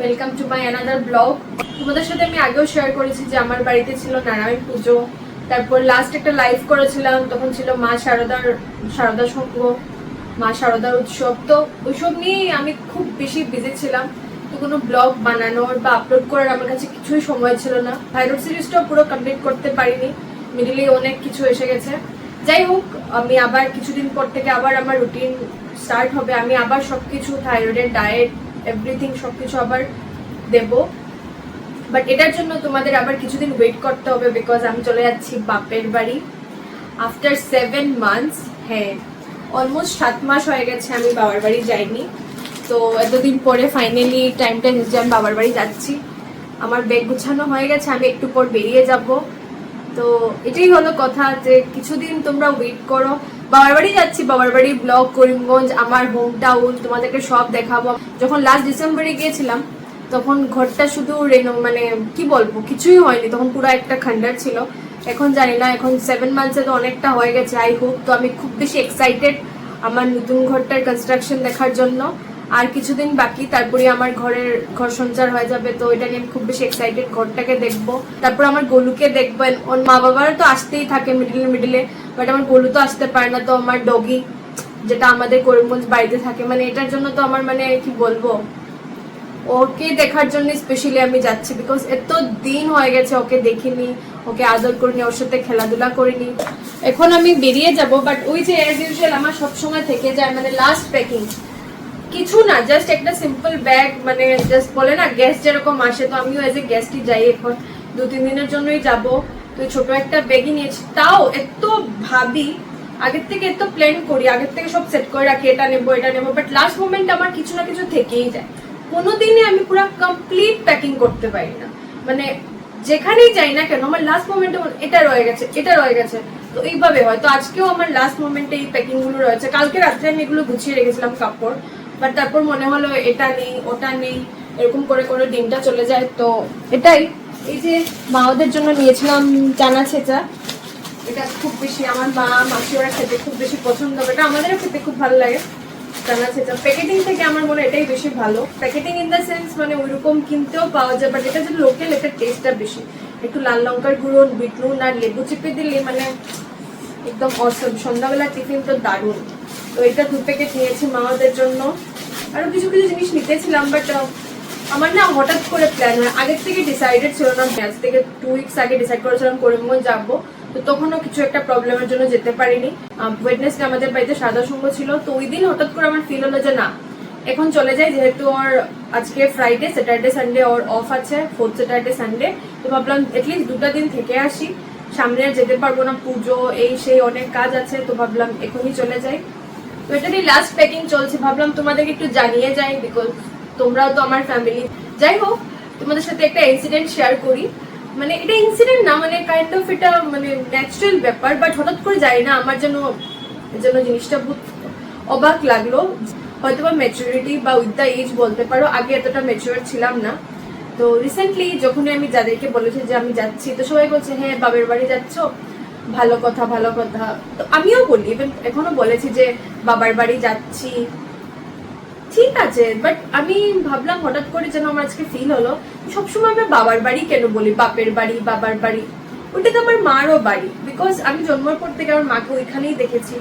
Welcome to my another blog তোমাদের সাথে আমি আগেও শেয়ার করেছি যে আমার বাড়িতে ছিল নারায়ণ পুজো। তারপর লাস্ট একটা লাইভ করেছিলাম, তখন ছিল মা শারদার শারদা সংঘ মা শারদার উৎসব। তো ওইসব নিয়েই আমি খুব বেশি বিজি ছিলাম। তো কোনো ব্লগ বানানোর বা আপলোড করার আমার কাছে কিছুই সময় ছিল না। থাইরয়েড সিরিজটাও পুরো কমপ্লিট করতে পারিনি। মিডিলে অনেক কিছু এসে গেছে। যাই হোক, আমি আবার কিছুদিন পর থেকে আবার আমার রুটিন স্টার্ট হবে। আমি আবার সবকিছু থাইরয়েডের ডায়েট এভরিথিং সবকিছু আবার দেব। বাট এটার জন্য তোমাদের আবার কিছুদিন ওয়েট করতে হবে বিকজ আমি চলে যাচ্ছি বাপের বাড়ি। আফটার সেভেন মান্থস হ্যাঁ অলমোস্ট সাত মাস হয়ে গেছে আমি বাবার বাড়ি যাইনি। তো এতদিন পরে ফাইনালি টাইমটা এসেছে আমি বাবার বাড়ি যাচ্ছি। আমার ব্যাগ গুছানো হয়ে গেছে, আমি একটু পর বেরিয়ে যাব। তো এটাই হলো কথা যে কিছুদিন তোমরা ওয়েট করো। বাবার বাড়ি যাচ্ছি বাবার বাড়ি ব্লক করিমগঞ্জ, আমার হোম টাউন তোমাদেরকে সব দেখাবো। যখন লাস্ট ডিসেম্বরে গিয়েছিলাম, তখন ঘরটা শুধু রেনো মানে কি বলব, কিছুই হয়নি। তখন পুরো একটা খান্ডার ছিল। এখন জানি না, এখন সেভেন মান্থসে তো অনেকটা হয়ে গেছে। আই হোপ তো আমি খুব বেশি এক্সাইটেড আমার নতুন ঘরটার কনস্ট্রাকশন দেখার জন্য। আর কিছুদিন বাকি, তারপরে আমার ঘরের ঘর সঞ্চার হয়ে যাবে, তো এটা নিয়ে আমি খুব বেশি এক্সাইটেড ঘরটাকে দেখব। তারপর আমার গোলুকে দেখবেন ওর মা বাবারা তো আসতেই থাকে মিডিলে মিডিলে বাট আমার গোলু তো আসতে পারে না, তো আমার ডগি যেটা আমাদের করিমগঞ্জ বাড়িতে থাকে মানে এটার জন্য তো আমার মানে কি বলব, ওকে দেখার জন্য স্পেশালি আমি যাচ্ছি বিকজ এত দিন হয়ে গেছে ওকে দেখিনি, ওকে আদর করিনি, ওর সাথে খেলাধুলা করিনি। এখন আমি বেরিয়ে যাব বাট ওই যে অ্যাজ ইউজুয়াল আমার সবসময় থেকে যায় মানে লাস্ট প্যাকিং কিছু না জাস্ট একটা সিম্পল ব্যাগ মানে জাস্ট বলে না গ্যাস যেরকম আসে, তো আমিও এজ এ গেস্টই যাই এখন। দু, তিন দিনের জন্যই যাব। তো ছোট একটা ব্যাগই নিয়েছি। তাও এত ভাবি, আগের থেকে এত প্ল্যান করি, আগের থেকে সব সেট করে রাখি, এটা নেব এটা নেব বাট লাস্ট মোমেন্ট আমার কিছু না কিছু থেকেই যায়। কোনোদিনই আমি পুরো কমপ্লিট প্যাকিং করতে পারি না। মানে যেখানেই যাই না কেন, আমার লাস্ট মোমেন্টে এটা রয়ে গেছে, এটা রয়ে গেছে। তো এইভাবে হয়। তো আজকেও আমার লাস্ট মোমেন্টে এই প্যাকিংগুলো রয়েছে। কালকে রাত্রে আমি এগুলো গুছিয়ে রেখেছিলাম কাপড়। বাট তারপর মনে হলো এটা নেই, ওটা নেই, এরকম করে করে দিনটা চলে যায়, তো এটাই। এই যে মাওদের জন্য নিয়েছিলাম চানা ছেঁচা, এটা খুব বেশি আমার মা মাসি ওরা খেতে খুব বেশি পছন্দ করে, এটা আমাদেরও খেতে খুব ভালো লাগে, চানা ছেঁচা। প্যাকেটিং থেকে আমার মনে এটাই বেশি ভালো। প্যাকেটিং ইন দ্য সেন্স মানে ওইরকম কিনতেও পাওয়া যায় বাট এটা যে লোকাল এটার টেস্টটা বেশি। একটু লাল লঙ্কার গুঁড়ো বিট নুন আর লেবু চিপে দিলে মানে একদম অসম সন্ধ্যাবেলা টিফিন তো দারুণ। তো এটা দু প্যাকেট নিয়েছি মামাদের জন্য। আরও কিছু কিছু জিনিস নিতেছিলাম বাট আমার না হঠাৎ করে প্ল্যান হয়। আগের থেকে ডিসাইডেড ছিল না, আজ থেকে টু উইকস আগে ডিসাইড করেছিলাম করিমগঞ্জ যাব। তো তখনও কিছু একটা প্রবলেমের জন্য যেতে পারিনি। ওয়েডনেসডে আমাদের বাড়িতে সাদা সঙ্গ ছিল, তো ওই দিন হঠাৎ করে আমার ফিল হলো যে না, এখন চলে যাই, যেহেতু ওর আজকে ফ্রাইডে স্যাটারডে সানডে ওর অফ আছে ফোর্থ স্যাটারডে সানডে তো ভাবলাম এটলিস্ট দুটা দিন থেকে আসি। সামনে আর যেতে পারব না, পুজো, এই সেই অনেক কাজ আছে, তো ভাবলাম এখনই চলে যাই। তো এটারই লাস্ট প্যাকিং চলছে, ভাবলাম তোমাদেরকে একটু জানিয়ে যাই বিকজ তোমরাও তো আমার ফ্যামিলি যাই হোক, তোমাদের সাথে একটা ইনসিডেন্ট শেয়ার করি। মানে এটা ইনসিডেন্ট না মানে কাইন্ড অফ এটা মানে ন্যাচারাল ব্যাপার বাট হঠাৎ করে যাই না, আমার যেন যেন জিনিসটা বহুত অবাক লাগল। হয়তো বা ম্যাচুরিটি বা উইথ দ্য এজ বলতে পারো, আগে এতটা ম্যাচুয়ার ছিলাম না। তো রিসেন্টলি যখনই আমি যাদেরকে বলেছি যে আমি যাচ্ছি, তো সবাই বলছে হ্যাঁ বাবের বাড়ি যাচ্ছ? ভালো কথা ভালো কথা। তো আমিও বলি ইভেন এখনও বলেছি যে বাবার বাড়ি যাচ্ছি। ঠিক আছে বাট আমি ভাবলাম হঠাৎ করে যেন আমার আজকে ফিল হলো। সবসময় আমি বাবার বাড়ি কেন বলি? বাপের বাড়ি, বাবার বাড়ি। ওটা তো আমার মারও বাড়ি। বিকজ আমি জন্মের পর থেকে আমার মাকে ওইখানেই দেখেছি।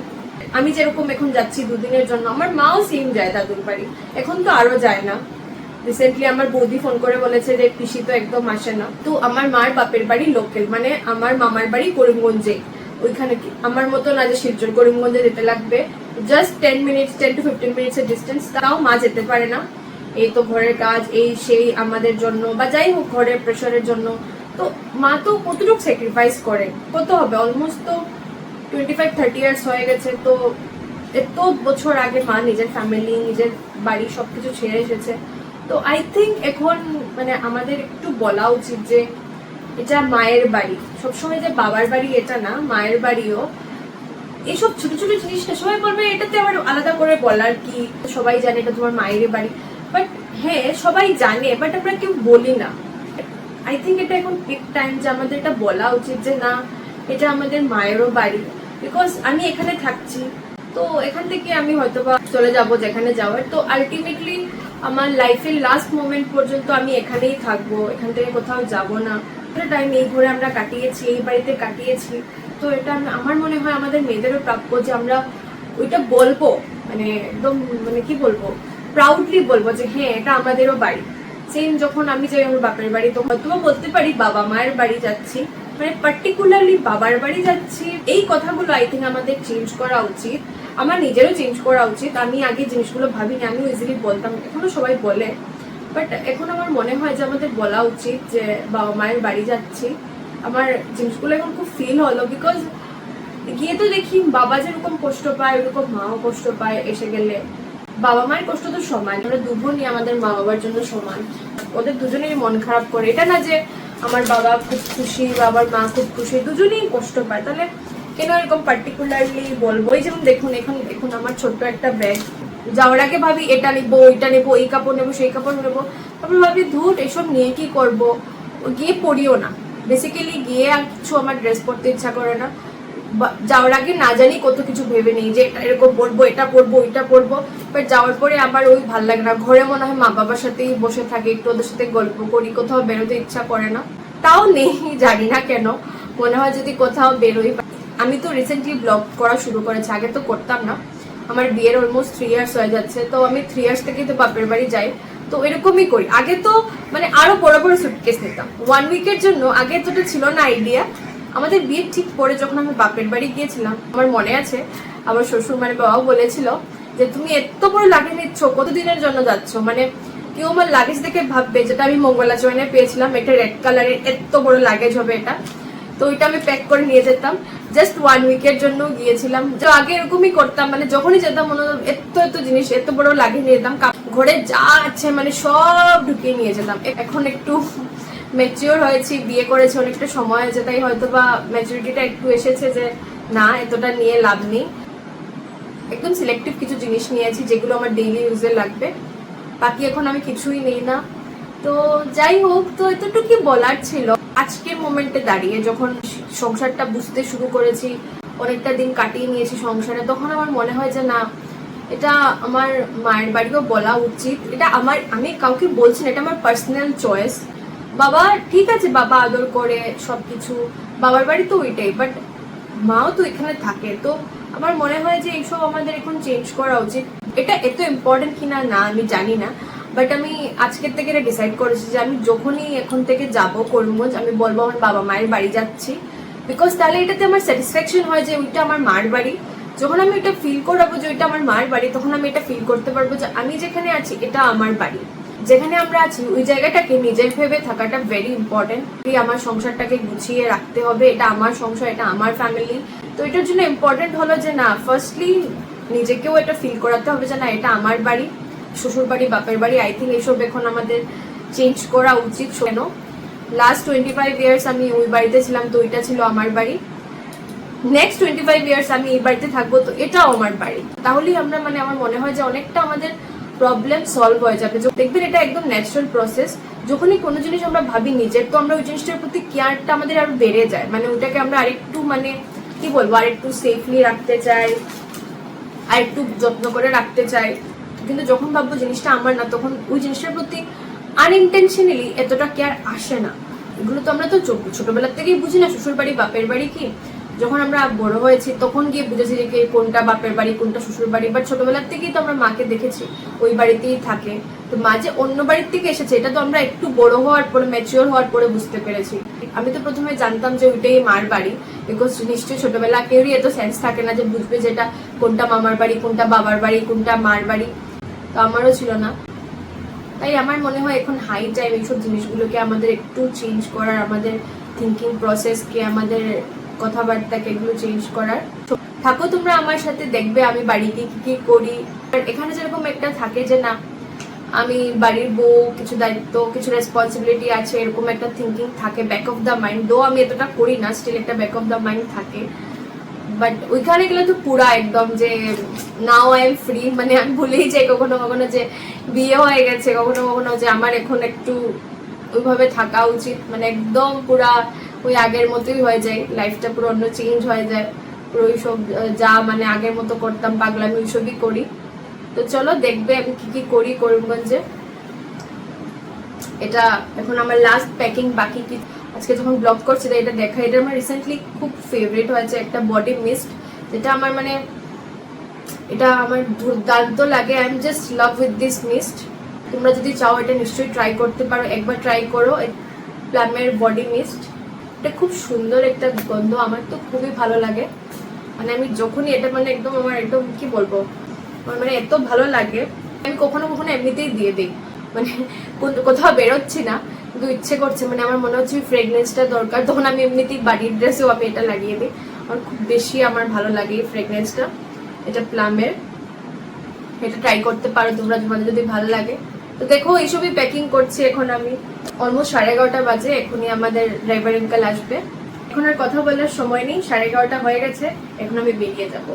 আমি যেরকম এখন যাচ্ছি দুদিনের জন্য, আমার মাও সেম যায় দাদুর বাড়ি। এখন তো আরও যায় না। রিসেন্টলি আমার বৌদি ফোন করে বলেছে যে, পিসি তো একদম আসে না। তো আমার মার বাপের বাড়ি লোকেল মানে আমার মামার বাড়ি করিমগঞ্জে। ওইখানে কি আমার মতো না যে শিলচর করিমগঞ্জে যেতে লাগবে। Just ten minutes ten to fifteen minutes এর ডিস্টেন্স তাও মা যেতে পারে না। এই তো ঘরের কাজ, এই সেই আমাদের জন্য, বা যাই হোক ঘরের প্রেশারের জন্য। তো মা তো কতটুকু স্যাক্রিফাইস করে? কত হবে? অলমোস্ট তো টোয়েন্টি ফাইভ থার্টি ইয়ার্স হয়ে গেছে। তো এত বছর আগে মা নিজের ফ্যামিলি নিজের বাড়ি সবকিছু ছেড়ে এসেছে। তো আই থিঙ্ক এখন মানে আমাদের একটু বলা উচিত যে এটা মায়ের বাড়ি। সবসময় যে বাবার বাড়ি এটা না, মায়ের বাড়িও। এইসব ছোট ছোট জিনিসটা সবাই বলবে, এটাতে আবার আলাদা করে বলার কি? সবাই জানে এটা তোমার মায়ের বাড়ি। বাট হ্যাঁ সবাই জানে বাট আমরা কেউ বলি না। আই থিঙ্ক এটা এখন পিক টাইম যে আমাদের এটা বলা উচিত যে না, এটা আমাদের মায়েরও বাড়ি। বিকজ আমি এখানে থাকছি, তো এখান থেকে আমি হয়তো বা চলে যাব যেখানে যাওয়ার। তো আলটিমেটলি আমার লাইফের লাস্ট মোমেন্ট পর্যন্ত আমি এখানেই থাকব, এখান থেকে কোথাও যাব না। টাইম এই ঘরে আমরা কাটিয়েছি, এই বাড়িতে কাটিয়েছি। তো এটা আমার মনে হয় আমাদের মেয়েদেরও প্রাপ্য যে আমরা ওইটা বলব মানে একদম মানে কি বলব প্রাউডলি বলব যে হ্যাঁ এটা আমাদেরও বাড়ি। সেম যখন আমি যাই আমার বাপের বাড়ি তো হয়তো বলতে পারি বাবা মায়ের বাড়ি যাচ্ছি মানে পার্টিকুলারলি বাবার বাড়ি যাচ্ছি। এই কথাগুলো আই থিঙ্ক আমাদের চেঞ্জ করা উচিত। আমার নিজেরও চেঞ্জ করা উচিত। আমি আগে জিনিসগুলো ভাবিনি, আমিও ইজিলি বলতাম, এখনও সবাই বলে। বাট এখন আমার মনে হয় যে আমাদের বলা উচিত যে বাবা মায়ের বাড়ি যাচ্ছি। আমার জিনিসগুলো এখন খুব ফিল হলো বিকজ গিয়ে তো দেখি বাবা যেরকম কষ্ট পায়, ওরকম মাও কষ্ট পায় এসে গেলে। বাবা মায়ের কষ্ট তো সমান, আমরা দু বোনই আমাদের মা বাবার জন্য সমান। ওদের দুজনেই মন খারাপ করে। এটা না যে আমার বাবা খুব খুশি, বাবার মা খুব খুশি, দুজনেই কষ্ট পায়। তাহলে কেন এরকম পার্টিকুলারলি বলব? এই যেমন দেখুন, এখন দেখুন আমার ছোট্ট একটা ব্যাগ যাওয়ার আগে ভাবি, এটা নেব, ওইটা নেব, এই কাপড় নেব, সেই কাপড় নেব। তারপর ভাবি, ধুর, এসব নিয়ে কি করব? গিয়ে পড়িও না। বেসিক্যালি গিয়ে আর কিছু আমার ড্রেস পরতে ইচ্ছা করে না। যাওয়ার আগে না জানি কত কিছু ভেবে নেই যে এটা এরকম পরবো, এটা পরবো, ওইটা পরবো। বাট যাওয়ার পরে আবার ওই ভালো লাগে না। ঘরে মনে হয় মা বাবার সাথেই বসে থাকি, একটু ওদের সাথে গল্প করি, কোথাও বেরোতে ইচ্ছা করে না। তাও নেই, জানি না কেন। মনে হয় যদি কোথাও বেরোই আমি তো রিসেন্টলি ব্লগ করা শুরু করেছি, আগে তো করতাম না। আমার বিয়ের অলমোস্ট থ্রি ইয়ার্স হয়ে যাচ্ছে, তো আমি থ্রি ইয়ার্স থেকে তো বাপের বাড়ি যাই। তো এরকমই করি। আগে তো মানে আরও বড় বড় সুটকেস নিতাম। ওয়ান উইকের জন্য আগে তোটা ছিল না আইডিয়া আমাদের বিয়ের ঠিক পরে যখন আমি বাপের বাড়ি গিয়েছিলাম, আমার মনে আছে, আমার শ্বশুর মানে বাবাও বলেছিল যে, তুমি এত বড় লাগেজ নিচ্ছ, কতদিনের জন্য যাচ্ছ? মানে কেউ আমার লাগেজ দেখে ভাববে, যেটা আমি মঙ্গলাচরণে পেয়েছিলাম, এটা রেড কালারের এত বড় লাগেজ হবে এটা। তো ওইটা আমি প্যাক করে নিয়ে যেতাম। জাস্ট ওয়ান উইকের জন্য গিয়েছিলাম। তো আগে এরকমই করতাম মানে যখনই যেতাম, মনে হতো এত এত জিনিস, এত বড় লাগিয়ে নিয়ে যেতাম। ঘরে যা আছে মানে সব ঢুকিয়ে নিয়ে যেতাম। এখন একটু ম্যাচিওর হয়েছি, বিয়ে করেছি, অনেকটা সময় হয়েছে তাই হয়তো বা ম্যাচুরিটিটা একটু এসেছে যে, না, এতটা নিয়ে লাভ নেই। একদম সিলেক্টিভ কিছু জিনিস নিয়েছি যেগুলো আমার ডেইলি ইউজে লাগবে। বাকি এখন আমি কিছুই নেই না। তো যাই হোক, তো এতটুকুই বলার ছিল। আজকের মোমেন্টে দাঁড়িয়ে যখন সংসারটা বুঝতে শুরু করেছি, অনেকটা দিন কাটিয়ে নিয়েছি সংসারে, তখন আমার মনে হয় যে না, এটা আমার মায়ের বাড়িও বলা উচিত। এটা আমার, আমি কাউকে বলছি না, এটা আমার পার্সোনাল চয়েস বাবা, ঠিক আছে, বাবা আদর করে সবকিছু। বাবার বাড়ি তো ওইটাই বাট মাও তো এখানে থাকে। তো আমার মনে হয় যে এইসব আমাদের এখন চেঞ্জ করা উচিত। এটা এত ইম্পর্টেন্ট কিনা না, আমি জানি না। বাট আমি আজকের থেকে এটা ডিসাইড করেছি যে আমি যখনই এখন থেকে যাব করিমগঞ্জ, আমি বলব আমার বাবা মায়ের বাড়ি যাচ্ছি। বিকজ তাহলে এটাতে আমার স্যাটিসফ্যাকশন হয় যে ওইটা আমার মার বাড়ি। যখন আমি এটা ফিল করাবো যে ওইটা আমার মার বাড়ি, তখন আমি এটা ফিল করতে পারব যে আমি যেখানে আছি, এটা আমার বাড়ি। যেখানে আমরা আছি, ওই জায়গাটাকে নিজের ভেবে থাকাটা ভেরি ইম্পর্টেন্ট আমার সংসারটাকে গুছিয়ে রাখতে হবে, এটা আমার সংসার, এটা আমার ফ্যামিলি তো এটার জন্য ইম্পর্টেন্ট হলো যে না ফার্স্টলি নিজেকেও এটা ফিল করাতে হবে যে না, এটা আমার বাড়ি। শ্বশুর বাড়ি বাপের বাড়ি আই থিঙ্ক এইসব এখন আমাদের চেঞ্জ করা উচিত কেন? লাস্ট টোয়েন্টি ফাইভ ইয়ার্স আমি ওই বাড়িতে ছিলাম, তো ওইটা ছিল আমার বাড়ি। নেক্সট টোয়েন্টি ফাইভ ইয়ার্স আমি এই বাড়িতে থাকব, তো এটাও আমার বাড়ি। তাহলেই আমরা মানে আমার মনে হয় যে অনেকটা আমাদের প্রবলেম সলভ হয়ে যাবে। দেখবেন এটা একদম ন্যাচারাল প্রসেস যখনই কোনো জিনিস আমরা ভাবি নিজের, তো আমরা ওই জিনিসটার প্রতি কেয়ারটা আমাদের আরও বেড়ে যায়। মানে ওইটাকে আমরা আরেকটু মানে কি বলব, আরেকটু সেফলি রাখতে চাই আর একটু যত্ন করে রাখতে চাই। কিন্তু যখন ভাববো জিনিসটা আমার না, তখন ওই জিনিসটার প্রতি আনইনটেনশনালি এতটা কেয়ার আসে না। এগুলো তো আমরা তো ছোট- ছোটবেলার থেকেই বুঝি না, শ্বশুর বাড়ি, বাপের বাড়ি কি? যখন আমরা বড় হয়েছি তখন গিয়ে বুঝেছি যে কোনটা বাপের বাড়ি, কোনটা শ্বশুর বাড়ি। বাট ছোটবেলার থেকেই তো আমরা মাকে দেখেছি, ওই বাড়িতেই থাকে। তো মা যে অন্য বাড়ির থেকে এসেছে, এটা তো আমরা একটু বড় হওয়ার পরে ম্যাচিওর হওয়ার পরে বুঝতে পেরেছি। আমি তো প্রথমে জানতাম যে ওইটাই মার বাড়ি বিকজ নিশ্চয়ই ছোটবেলা কেউরই এত সেন্স থাকে না যে বুঝবে যেটা, কোনটা মামার বাড়ি, কোনটা বাবার বাড়ি, কোনটা মার বাড়ি। তো আমারও ছিল না। তাই আমার মনে হয় এখন হাই টাইম এইসব জিনিসগুলোকে আমাদের একটু চেঞ্জ করার, আমাদের থিঙ্কিং প্রসেসকে আমাদের কথাবার্তাকে এগুলো চেঞ্জ করার। থাকো তোমরা আমার সাথে, দেখবে আমি বাড়িতে কি কি করি। আর এখানে যেরকম একটা থাকে যে না, আমি বাড়ির বউ, কিছু দায়িত্ব, কিছু রেসপন্সিবিলিটি আছে, এরকম একটা থিঙ্কিং থাকে ব্যাক অফ দ্য মাইন্ড দো আমি এতটা করি না স্টিল একটা ব্যাক অফ দ্য মাইন্ড থাকে। বাট ওইখানে গেলে তো পুরা একদম যে নাও আই এম ফ্রি মানে আমি ভুলেই যাই কখনো কখনো যে, বিয়ে হয়ে গেছে, কখনো কখনো যে আমার এখন একটু ওইভাবে থাকা উচিত মানে একদম পুরা ওই আগের মতোই হয়ে যায় লাইফটা পুরো অন্য চেঞ্জ হয়ে যায়। পুরো ওইসব, যা মানে আগের মতো করতাম পাগলা পাগলামি ওইসবই করি। তো চলো দেখবে আমি কি কি করি করিমগঞ্জে এটা এখন আমার লাস্ট প্যাকিং বাকি কি আজকে যখন ব্লগ করছি এটা দেখা। এটা আমার রিসেন্টলি খুব ফেভারিট হয়েছে একটা বডি মিস্ট যেটা আমার মানে এটা আমার দুর্দান্ত লাগে। I am just love with this mist তোমরা যদি চাও এটা নিশ্চয়ই ট্রাই করতে পারো। একবার ট্রাই করো প্লামের বডি মিস্ট এটা খুব সুন্দর একটা গন্ধ, আমার তো খুবই ভালো লাগে। মানে আমি যখনই এটা মানে একদম আমার একদম, কি বলব? আমার মানে এত ভালো লাগে। আমি কখনো কখনো এমনিতেই দিয়ে দিই। মানে কোথাও বেরোচ্ছি না। ইচ্ছে করছে মানে আমার মনে হচ্ছে ফ্রেগনেন্সটা দরকার। তখন আমি এমনিতেই বাড়ির ড্রেসেও আমি এটা লাগিয়ে দিই। আমার খুব বেশি আমার ভালো লাগে এই ফ্রেগনেন্সটা এটা প্লামের এটা ট্রাই করতে পারো তোমরা, তোমাদের যদি ভালো লাগে। তো দেখো, এইসবই প্যাকিং করছি এখন আমি। অলমোস্ট সাড়ে এগারোটা বাজে, এখনই আমাদের ড্রাইভার আঙ্কাল আসবে। এখন আর কথা বলার সময় নেই, সাড়ে এগারোটা হয়ে গেছে, এখন আমি বেরিয়ে যাব।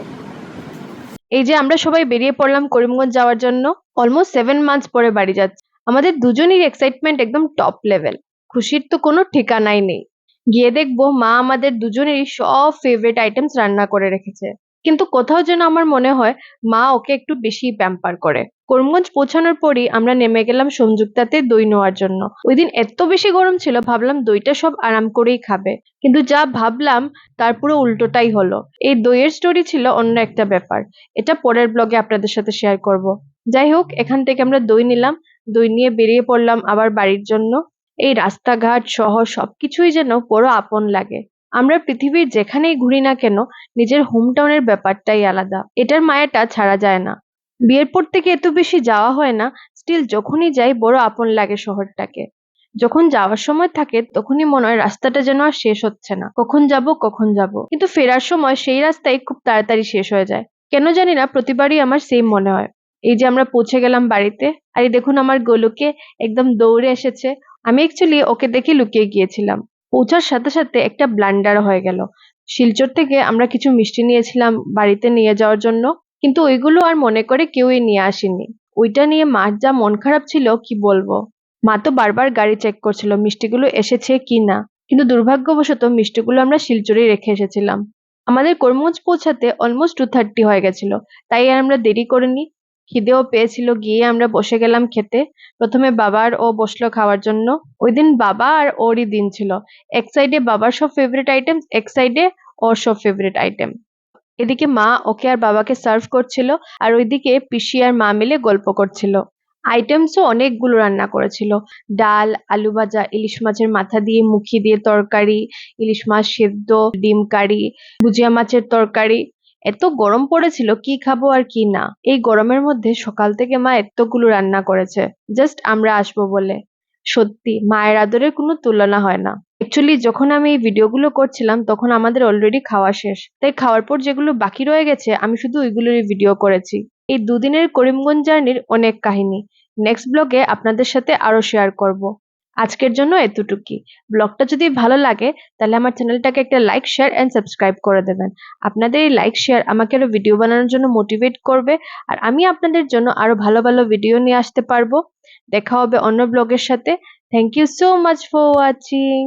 এই যে আমরা সবাই বেরিয়ে পড়লাম করিমগঞ্জ যাওয়ার জন্য অলমোস্ট সেভেন মান্থস পরে বাড়ি যাচ্ছি। আমাদের দুজনেরই এক্সাইটমেন্ট একদম টপ লেভেল খুশির তো কোনো ঠিকানাই নেই। গিয়ে দেখব মা আমাদের দুজনেরই সব ফেভারিট আইটেমস রান্না করে রেখেছে। কিন্তু কোথাও যেন আমার মনে হয় মা ওকে একটু বেশি প্যাম্পার করে। করিমগঞ্জ পৌঁছানোর পরই আমরা নেমে গেলাম সংযুক্তাতে দই নেওয়ার জন্য। ওই দিন এত বেশি গরম ছিল, ভাবলাম দইটা সব আরাম করেই খাবে। কিন্তু যা ভাবলাম, তার পুরো উল্টোটাই হলো। এই দইয়ের স্টোরি ছিল অন্য একটা ব্যাপার। এটা পরের ব্লগে আপনাদের সাথে শেয়ার করব। যাই হোক, এখান থেকে আমরা দই নিলাম। দই নিয়ে বেরিয়ে পড়লাম আবার বাড়ির জন্য। এই রাস্তাঘাট, শহর সবকিছুই যেন বড় আপন লাগে। আমরা পৃথিবীর যেখানেই ঘুরি না কেন, নিজের হোম টাউনের ব্যাপারটাই আলাদা। এটার মায়াটা ছাড়া যায় না। বিয়ের পর থেকে এত বেশি যাওয়া হয় না স্টিল যখনই যাই বড় আপন লাগে শহরটাকে। যখন যাওয়ার সময় থাকে, তখনই মনে হয় রাস্তাটা যেন আর শেষ হচ্ছে না। কখন যাব কখন যাব। কিন্তু ফেরার সময় সেই রাস্তায় খুব তাড়াতাড়ি শেষ হয়ে যায়। কেন জানি না, প্রতিবারই আমার সেম মনে হয়। এই যে আমরা পৌঁছে গেলাম বাড়িতে, আর এই দেখুন আমার গোলুকে একদম দৌড়ে এসেছে। আমি অ্যাকচুয়ালি ওকে দেখে লুকিয়ে গিয়েছিলাম। পৌঁছার সাথে সাথে একটা ব্লান্ডার হয়ে গেল। শিলচর থেকে আমরা কিছু মিষ্টি নিয়েছিলাম বাড়িতে নিয়ে যাওয়ার জন্য, কিন্তু ওইগুলো আর মনে করে কেউই নিয়ে আসেনি। ওইটা নিয়ে মার যা মন খারাপ ছিল, কি বলব? মা তো বারবার গাড়ি চেক করছিল মিষ্টিগুলো এসেছে কি না। কিন্তু দুর্ভাগ্যবশত মিষ্টিগুলো আমরা শিলচরেই রেখে এসেছিলাম। আমাদের কর্মজ পৌঁছাতে অলমোস্ট টু থার্টি হয়ে গেছিল। তাই আর আমরা দেরি করিনি। খিদেও পেয়েছিল গিয়ে আমরা বসে গেলাম খেতে। প্রথমে বাবা আর ও বসল খাওয়ার জন্য। ওই দিন বাবা আর ওরই দিন ছিল। এক সাইডে বাবার সব ফেভারিট আইটেম এক সাইডে ওর সব ফেভারিট আইটেম এদিকে মা ওকে আর বাবাকে সার্ভ করছিল আর ওইদিকে পিসি আর মা মিলে গল্প করছিল। আইটেমসও অনেকগুলো রান্না করেছিল। ডাল, আলু ভাজা, ইলিশ মাছের মাথা দিয়ে মুখি দিয়ে তরকারি, ইলিশ মাছ সেদ্ধ, ডিম কারি, ভুজিয়া মাছের তরকারি। এত গরম পড়েছিল, কি খাব আর কি না? এই গরমের মধ্যে সকাল থেকে মা এতগুলো রান্না করেছে জাস্ট আমরা আসব বলে। সত্যি, মায়ের আদরের কোনো তুলনা হয় না। অ্যাকচুয়ালি যখন আমি এই ভিডিওগুলো করছিলাম, তখন আমাদের অলরেডি খাওয়া শেষ। তাই খাওয়ার পর যেগুলো বাকি রয়ে গেছে, আমি শুধু ওইগুলোরই ভিডিও করেছি। এই দুদিনের করিমগঞ্জ জার্নির অনেক কাহিনী। নেক্সট ব্লগে আপনাদের সাথে আরও শেয়ার করব। আজকের জন্য এতটুকুই। ব্লগটা যদি ভালো লাগে, তাহলে আমার চ্যানেলটাকে একটা লাইক শেয়ার অ্যান্ড সাবস্ক্রাইব করে দেবেন। আপনাদের এই লাইক শেয়ার আমাকে আরও ভিডিও বানানোর জন্য মোটিভেট করবে, আর আমি আপনাদের জন্য আরও ভালো ভালো ভিডিও নিয়ে আসতে পারব। দেখা হবে অন্য ব্লগের সাথে। Thank you so much for watching